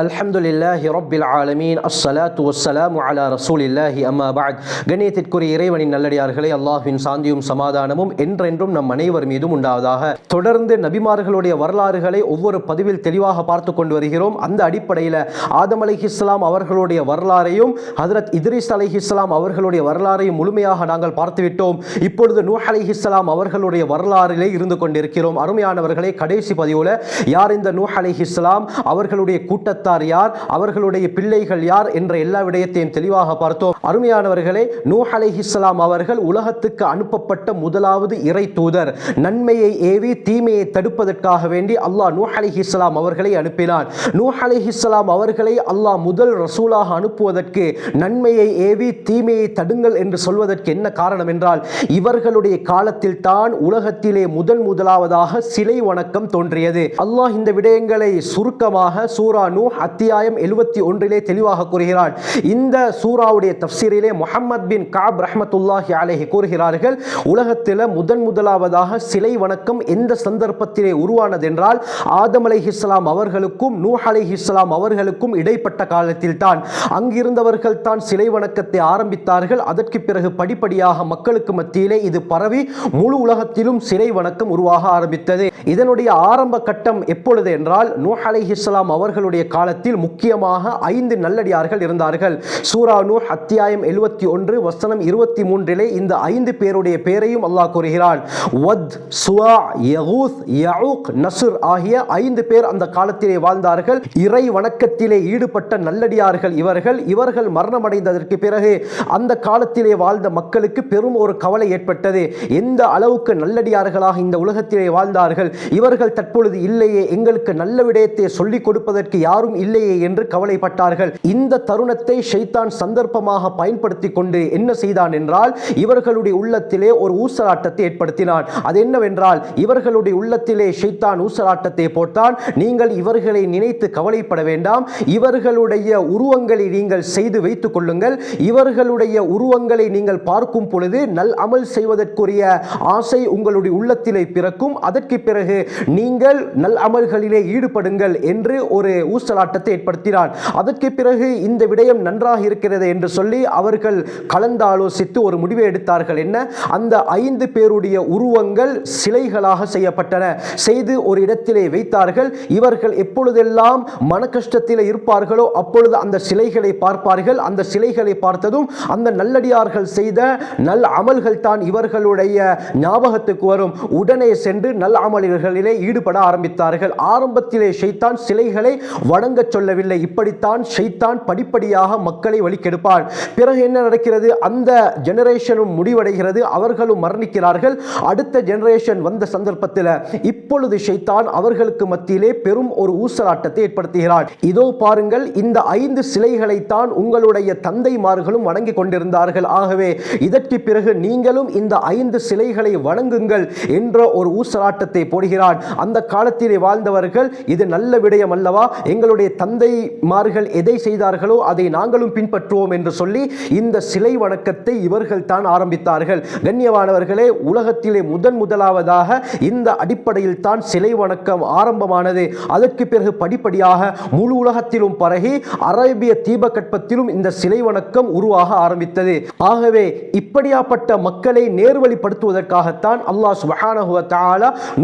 அல்ஹம்துலில்லாஹி ரொப்பில் ஆலமீன். அஸ்ஸலாத்து வssalamu அலா ரசூலில்லாஹி. அம்மா பாத் கணியத்திற்குரிய இறைவனின் நல்லடியார்களே அல்லாஹ்வின் சாந்தியும் சமாதானமும் என்றென்றும் நம் அனைவர் மீதும் உண்டாவதாக. தொடர்ந்து நபிமார்களுடைய வரலாறுகளை ஒவ்வொரு பதிவில் தெளிவாக பார்த்து கொண்டு வருகிறோம். அந்த அடிப்படையில் ஆதம் அலி இஸ்லாம் அவர்களுடைய வரலாறையும் ஹதரத் இத்ரிஸ் அலி இஸ்லாம் அவர்களுடைய வரலாறையும் முழுமையாக நாங்கள் பார்த்துவிட்டோம். இப்பொழுது நூஹ் அலி இஸ்லாம் அவர்களுடைய வரலாறிலே இருந்து கொண்டிருக்கிறோம். அருமையானவர்களே கடைசி பதிவில் யார் இந்த நூஹ் அலி இஸ்லாம் அவர்களுடைய கூட்ட கூட்டத்தார் யார்? அவர்களுடைய பிள்ளைகள் யார்? என்ற எல்லா விடயத்தையும் தெளிவாக பார்த்தோம். அருமையானவர்களே நூஹ் அலைஹிஸ்ஸலாம் அவர்கள் உலகத்துக்கு அனுப்பப்பட்ட முதலாவது இறை தூதர். நன்மையை ஏவி தீமையை தடுப்பதற்காக வேண்டி அல்லாஹ் நூஹ் அலைஹிஸ்ஸலாம் அவர்களை அனுப்பினார். நூஹ் அலைஹிஸ்ஸலாம் அவர்களை அல்லாஹ் முதல் ரசூலாக அனுப்புவதற்கு நன்மையை ஏவி தீமையை தடுங்கள் என்று சொல்வதற்கு என்ன காரணம் என்றால் இவர்களுடைய காலத்தில் தான் உலகத்திலே முதன் முதலாவதாக சிலை வணக்கம் தோன்றியது. அல்லாஹ் இந்த விடயங்களை சுருக்கமாக சூரா நூ அத்தியாயம் எழுபத்தி ஒன்றிலே தெளிவாக கூறுகிறார் இந்த சூராவுடைய தப்சீரிலே முகமது பின் காப் ரஹமத்துல்லாஹி அலேஹி கூறுகிறார்கள் உலகத்தில் முதன் முதலாவதாக சிலை வணக்கம் எந்த சந்தர்ப்பத்திலே உருவானது என்றால் ஆதம் அலைஹிஸ்ஸலாம் அவர்களுக்கும் நூஹ் அலைஹிஸ்ஸலாம் அவர்களுக்கும் இடைப்பட்ட காலத்தில் தான் அங்கிருந்தவர்கள் தான் சிலை வணக்கத்தை ஆரம்பித்தார்கள் அதற்கு பிறகு படிப்படியாக மக்களுக்கு மத்தியிலே இது பரவி முழு உலகத்திலும் சிலை வணக்கம் உருவாக ஆரம்பித்தது. இதனுடைய ஆரம்ப கட்டம் எப்பொழுது என்றால் நூஹ் அலைஹிஸ்ஸலாம் அவர்களுடைய காலத்தில் முக்கியமாக ஐந்து நல்லடியார்கள் இருந்தார்கள். சூரா அத்தியாயம் எழுபத்தி ஒன்று வசனம் இருபத்தி மூன்றிலே இந்த ஐந்து பேருடைய பெயரையும் அல்லாஹ் கூறுகிறான். வத் சுவா யகூத் யஊக் நசுர் ஆகிய ஐந்து பேர் அந்த காலத்திலே வாழ்ந்தார்கள். இறை வணக்கத்திலே ஈடுபட்ட நல்லடியார்கள் இவர்கள். இவர்கள் மரணமடைந்ததற்கு பிறகு அந்த காலத்திலே வாழ்ந்த மக்களுக்கு பெரும் ஒரு கவலை ஏற்பட்டது. எந்த அளவுக்கு நல்லடியார்களாக இந்த உலகத்திலே வாழ்ந்தார்கள். இவர்கள் தற்பொழுது இல்லையே எங்களுக்கு நல்ல விடயத்தை சொல்லிக் கொடுப்பதற்கு யார் யாரும் இல்லையே என்று கவலைப்பட்டார்கள். இந்த தருணத்தை ஷைத்தான் சந்தர்ப்பமாக பயன்படுத்தி கொண்டு என்ன செய்தான் என்றால் இவர்களுடைய உள்ளத்திலே ஒரு ஊசலாட்டத்தை ஏற்படுத்தினான். அது என்னவென்றால் இவர்களுடைய உள்ளத்திலே ஷைத்தான் ஊசலாட்டத்தை போட்டான். நீங்கள் இவர்களை நினைத்து கவலைப்பட வேண்டாம். இவர்களுடைய உருவங்களை நீங்கள் செய்து வைத்துக் கொள்ளுங்கள். இவர்களுடைய உருவங்களை நீங்கள் பார்க்கும் பொழுது நல் அமல் செய்வதற்குரிய ஆசை உங்களுடைய உள்ளத்திலே பிறக்கும். அதற்கு பிறகு நீங்கள் நல் அமல்களிலே ஈடுபடுங்கள் என்று ஒரு ஊச ஊசலாட்டத்தை ஏற்படுத்தினார். அதற்கு பிறகு இந்த விடயம் நன்றாக இருக்கிறது என்று சொல்லி அவர்கள் கலந்தாலோசித்து ஒரு முடிவை எடுத்தார்கள். என்ன? அந்த ஐந்து பேருடைய உருவங்கள் சிலைகளாக செய்யப்பட்டன. செய்து ஒரு இடத்திலே வைத்தார்கள். இவர்கள் எப்பொழுதெல்லாம் மன கஷ்டத்தில் இருப்பார்களோ அப்பொழுது அந்த சிலைகளை பார்ப்பார்கள். அந்த சிலைகளை பார்த்ததும் அந்த நல்லடியார்கள் செய்த நல் அமல்கள் தான் இவர்களுடைய ஞாபகத்துக்கு வரும். உடனே சென்று நல் அமல்களிலே ஈடுபட ஆரம்பித்தார்கள். ஆரம்பத்திலே ஷைத்தான் சிலைகளை வணங்கச் சொல்லவில்லை. இப்படித்தான் ஷைத்தான் படிப்படியாக மக்களை வழிக்கெடுப்பான் பிறகு என்ன நடக்கிறது? அந்த ஜெனரேஷனும் முடிவடைகிறது. அவர்களும் மரணிக்கிறார்கள். அடுத்த ஜெனரேஷன் வந்த சந்தர்ப்பத்தில் இப்பொழுது ஷைத்தான் அவர்களுக்கு மத்தியிலே பெரும் ஒரு ஊசலாட்டத்தை ஏற்படுத்துகிறான். இதோ பாருங்கள் இந்த ஐந்து சிலைகளைத்தான் உங்களுடைய தந்தைமார்களும் வணங்கி கொண்டிருந்தார்கள். ஆகவே இதற்கு பிறகு நீங்களும் இந்த ஐந்து சிலைகளை வணங்குங்கள் என்ற ஒரு ஊசலாட்டத்தை போடுகிறான். அந்த காலத்திலே வாழ்ந்தவர்கள் இது நல்ல விடயம் அல்லவா? எங்களுடைய தந்தைமார்கள் எதை செய்தார்களோ அதை நாங்களும் பின்பற்றுவோம் என்று சொல்லி இந்த சிலை வணக்கத்தை இவர்கள் தான் ஆரம்பித்தார்கள். கண்ணியமானவர்களே உலகத்திலே முதன் முதலாவதாக இந்த அடிப்படையில் தான் சிலை வணக்கம் ஆரம்பமானது. அதற்கு பிறகு படிப்படியாக முழு உலகத்திலும் பரகி அரேபிய தீபகற்பத்திலும் இந்த சிலை வணக்கம் உருவாக ஆரம்பித்தது. ஆகவே இப்படியாப்பட்ட மக்களை நேர்வழிப்படுத்துவதற்காகத்தான் அல்லாஹ் சுபஹானஹு வ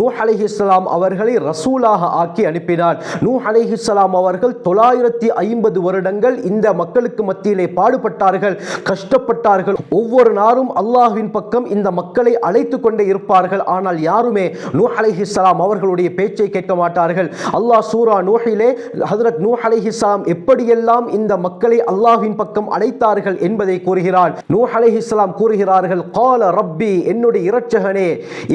நூஹ் அலைஹிஸ்ஸலாம் அவர்களை ரசூலாக ஆக்கி அனுப்பினார். நூஹ் அலைஹிஸ்ஸலாம் அவர்கள் தொள்ளாயிரத்தி ஐம்பது வருடங்கள் இந்த மக்களுக்கு மத்தியிலே பாடுபட்டார்கள் கஷ்டப்பட்டார்கள். ஒவ்வொரு நாளும் அல்லாஹ்வின் பக்கம் இந்த மக்களை அழைத்து கொண்டே இருப்பார்கள். ஆனால் யாருமே நூ அலைஹிஸ்லாம் அவர்களுடைய பேச்சை கேட்க மாட்டார்கள். அல்லாஹ் சூரா நூஹிலே ஹஜரத் நூ அலைஹிஸ்லாம் எப்படியெல்லாம் இந்த மக்களை அல்லாஹ்வின் பக்கம் அழைத்தார்கள் என்பதை கூறுகிறான் நூ அலைஹிஸ்லாம் கூறுகிறார்கள் கால ரப்பி என்னுடைய இரட்சகனே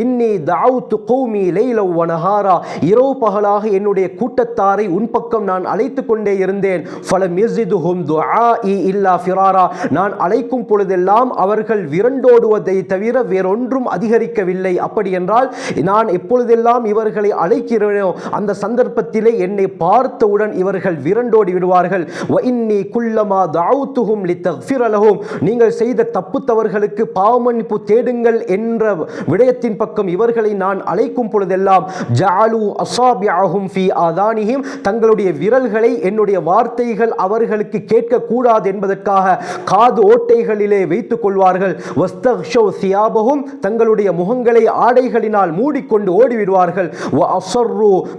இன்னி தாவுத்து கௌமி லைலவ் வனஹாரா இரவு பகலாக என்னுடைய கூட்டத்தாரை உன் பக்கம் பக்கம் நான் அழைத்து கொண்டே இருந்தேன். ஃபலம் யஸிதுஹும் துஆஇ இல்லா ஃபிராரா. நான் அழைக்கும் பொழுதெல்லாம் அவர்கள் விரண்டோடுவதை தவிர வேறொன்றும் அதிகரிக்கவில்லை. அப்படி என்றால் நான் எப்பொழுதெல்லாம் இவர்களை அழைக்கிறேனோ அந்த சந்தர்ப்பத்திலே என்னை பார்த்தவுடன் இவர்கள் விரண்டோடி விடுவார்கள். இன்னி குல்லமா தஅவுத்துஹும் லித்தக்ஃபிர நீங்கள் செய்த தப்பு தவறுகளுக்கு பாவமன்னிப்பு தேடுங்கள் என்ற விடயத்தின் பக்கம் இவர்களை நான் அழைக்கும் பொழுதெல்லாம் ஜஅலு அஸாபிஅஹும் ஃபீ ஆதானிஹிம் தங்களுடைய விரல்களை என்னுடைய வார்த்தைகள் அவர்களுக்கு கேட்கக்கூடாது என்பதற்காக காது ஓட்டைகளிலே வைத்துக் கொள்வார்கள். வஸ்தக்ஷௌ சியாபகும் தங்களுடைய முகங்களை ஆடைகளினால் மூடிக்கொண்டு ஓடிவிடுவார்கள். வ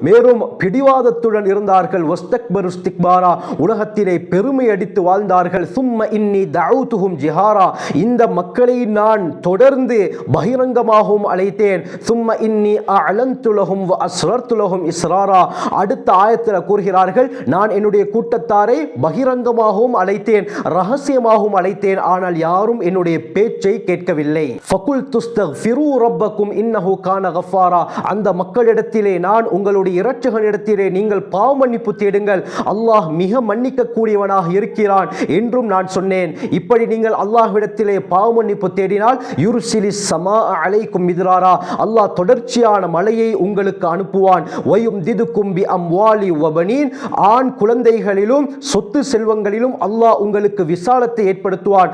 மேலும் பிடிவாதத்துடன் இருந்தார்கள். வஸ்தக்பரு இஸ்திக்பாரா உலகத்திலே பெருமை அடித்து வாழ்ந்தார்கள். சும்ம இன்னி தஅவுதுஹும் ஜிஹாரா இந்த மக்களை நான் தொடர்ந்து பகிரங்கமாகவும் அழைத்தேன். சும்ம இன்னி அலந்துலகும் அஸ்ரர்த்துலகும் இஸ்ராரா அடுத்த ஆயத்தில் கூறுகிறார். கூறுகிறார்கள் நான் என்னுடைய கூட்டத்தாரை பகிரங்கமாகவும் அழைத்தேன் ரகசியமாகவும் அழைத்தேன் ஆனால் யாரும் என்னுடைய பேச்சை கேட்கவில்லை. ஃபகுல் துஸ்தக்ஃபிரு ரப்பக்கும் இன்னஹு கான கஃபாரா. அந்த மக்களிடத்திலே நான் உங்களுடைய இரட்சகனிடத்திலே நீங்கள் பாவ மன்னிப்பு தேடுங்கள். அல்லாஹ் மிக மன்னிக்க கூடியவனாக இருக்கிறான் என்றும் நான் சொன்னேன். இப்படி நீங்கள் அல்லாஹ்விடத்திலே பாவ மன்னிப்பு தேடினால் யுருசிலி சமா அலைக்கும் மிதுராரா. அல்லாஹ் தொடர்ச்சியான மழையை உங்களுக்கு அனுப்புவான். ஒயும் திதுக்கும் பி அம்வாலி வபனீன். ஆண் குழந்தைகளிலும் சொத்து செல்வங்களிலும் அல்லாஹ் உங்களுக்கு விசாலத்தை ஏற்படுத்துவான்.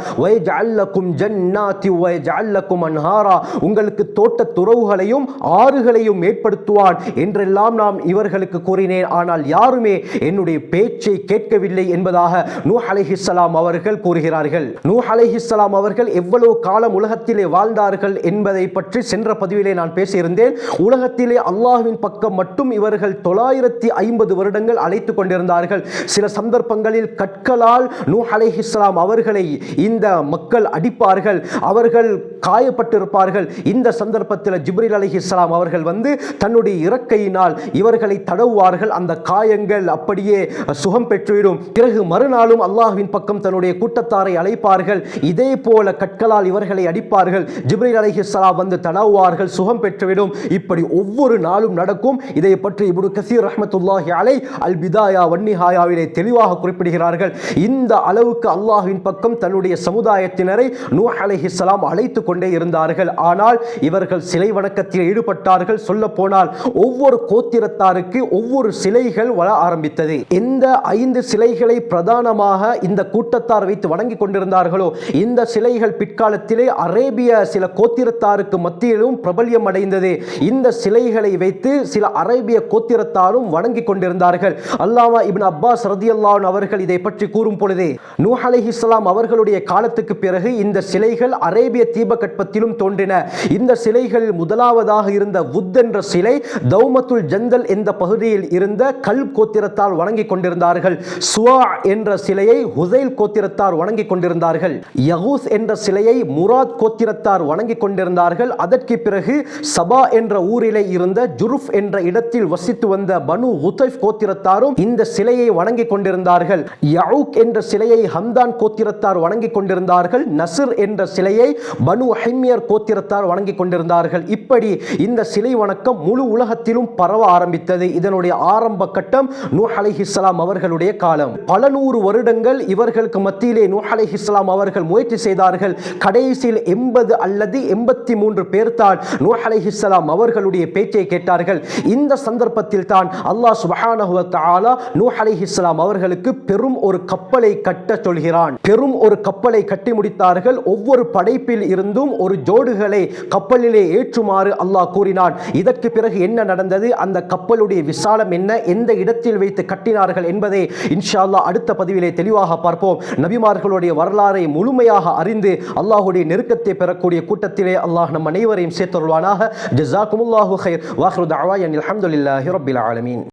அன்ஹாரா. உங்களுக்கு தோட்ட துறவுகளையும் ஆறுகளையும் ஏற்படுத்துவான் என்றெல்லாம் நாம் இவர்களுக்கு கூறினேன். ஆனால் யாருமே என்னுடைய பேச்சை கேட்கவில்லை என்பதாக நூ அலைஹிஸ்ஸலாம் அவர்கள் கூறுகிறார்கள். நூ அலைஹிஸ்ஸலாம் அவர்கள் எவ்வளவு காலம் உலகத்திலே வாழ்ந்தார்கள் என்பதை பற்றி சென்ற பதிவிலே நான் பேசியிருந்தேன். உலகத்திலே அல்லாஹ்வின் பக்கம் மட்டும் இவர்கள் தொள்ளாயிரத்தி ஐம்பது வருடங்கள் அழைத்து கொண்டிருந்தார்கள். சில சந்தர்ப்பங்களில் கற்களால் நூஹ் அலைஹிஸ்ஸலாம் அவர்களை இந்த மக்கள் அடிப்பார்கள். அவர்கள் காயப்பட்டிருப்பார்கள். இந்த சந்தர்ப்பத்தில் ஜிப்ரில் அலைஹிஸ்ஸலாம் அவர்கள் வந்து தன்னுடைய இறக்கையினால் இவர்களை தடவுவார்கள். அந்த காயங்கள் அப்படியே சுகம் பெற்றுவிடும். பிறகு மறுநாளும் அல்லாஹ்வின் பக்கம் தன்னுடைய கூட்டத்தாரை அழைப்பார்கள். இதே போல கற்களால் இவர்களை அடிப்பார்கள். ஜிப்ரில் அலைஹிஸ்ஸலாம் வந்து தடவுவார்கள். சுகம் பெற்றுவிடும். இப்படி ஒவ்வொரு நாளும் நடக்கும். இதை பற்றி இப்னு கசீர் ரஹமத்துல்லாஹி அலை அல் பிதாயா வன்னிஹாயாவிலே தெளிவாக குறிப்பிடுகிறார்கள். இந்த அளவுக்கு அல்லாஹின் பக்கம் தன்னுடைய சமுதாயத்தினரை நூ அலைஹிஸ்ஸலாம் அழைத்து கொண்டே இருந்தார்கள். ஆனால் இவர்கள் சிலை வணக்கத்தில் ஈடுபட்டார்கள். சொல்ல போனால் ஒவ்வொரு கோத்திரத்தாருக்கு ஒவ்வொரு சிலைகள் வள ஆரம்பித்தது. எந்த ஐந்து சிலைகளை பிரதானமாக இந்த கூட்டத்தார் வைத்து வணங்கி கொண்டிருந்தார்களோ இந்த சிலைகள் பிற்காலத்திலே அரேபிய சில கோத்திரத்தாருக்கு மத்தியிலும் பிரபல்யம் அடைந்தது. இந்த சிலைகளை வைத்து சில அரேபிய கோத்திரத்தாரும் வணங்கி கொண்டிருந்தார்கள். அல்லாமா இபின் அப்பாஸ் ரதியல்லான் அவர்கள் இதை பற்றி கூறும் பொழுதே நூஹ் அலைஹிஸ்ஸலாம் அவர்களுடைய காலத்துக்கு பிறகு இந்த சிலைகள் அரேபிய தீபகற்பத்திலும் தோன்றின. இந்த சிலைகளில் முதலாவதாக இருந்த வுத் என்ற சிலை தௌமத்துல் ஜந்தல் என்ற பகுதியில் இருந்த கல் கோத்திரத்தால் வணங்கிக் கொண்டிருந்தார்கள். சுவா என்ற சிலையை ஹுசைல் கோத்திரத்தார் வணங்கிக் கொண்டிருந்தார்கள். யகூஸ் என்ற சிலையை முராத் கோத்திரத்தார் வணங்கிக் கொண்டிருந்தார்கள். அதற்கு பிறகு சபா என்ற ஊரிலே இருந்த ஜுருஃப் என்ற இடத்தில் வசித்து வந்த பனு உதைஃப் கோத்திரத்தாரும் இந்த சிலையை வணங்கி கொண்டிருந்தார்கள். யவுக் என்ற சிலையை ஹம்தான் கோத்திரத்தார் வணங்கி கொண்டிருந்தார்கள். நசிர் என்ற சிலையை பனு ஹைமியர் கோத்திரத்தார் வணங்கி கொண்டிருந்தார்கள். இப்படி இந்த சிலை வணக்கம் முழு உலகத்திலும் பரவ ஆரம்பித்தது. இதனுடைய ஆரம்ப கட்டம் நூஹ் அலைஹிஸ்ஸலாம் அவர்களுடைய காலம். பல நூறு வருடங்கள் இவர்களுக்கு மத்தியிலே நூஹ் அலைஹிஸ்ஸலாம் அவர்கள் முயற்சி செய்தார்கள். கடைசியில் எண்பது அல்லது எண்பத்தி மூன்று பேர் தான் நூஹ் அலைஹிஸ்ஸலாம் அவர்களுடைய பேச்சை கேட்டார்கள். இந்த சந்தர்ப்பத்தில் தான் அல்லாஹ் சுப்ஹானஹு தாலா நூ நூஹ் அலைஹிஸ்ஸலாம் அவர்களுக்கு பெரும் ஒரு கப்பலை கட்ட சொல்கிறான். பெரும் ஒரு கப்பலை கட்டி முடித்தார்கள். ஒவ்வொரு படைப்பில் இருந்தும் ஒரு ஜோடுகளை கப்பலிலே ஏற்றுமாறு அல்லாஹ் கூறினான். இதற்கு பிறகு என்ன நடந்தது? அந்த கப்பலுடைய விசாலம் என்ன? எந்த இடத்தில் வைத்து கட்டினார்கள் என்பதை இன்ஷா அல்லாஹ் அடுத்த பதிவிலே தெளிவாக பார்ப்போம். நபிமார்களுடைய வரலாறை முழுமையாக அறிந்து அல்லாஹுடைய நெருக்கத்தை பெறக்கூடிய கூட்டத்திலே அல்லாஹ் நம் அனைவரையும் சேர்த்தருள்வானாக. ஜஸாக்குமுல்லாஹு ஹைர் வாஹ்ரு தஅவாயன் அஹமதுல்லாஹி ரபில் ஆலமீன்.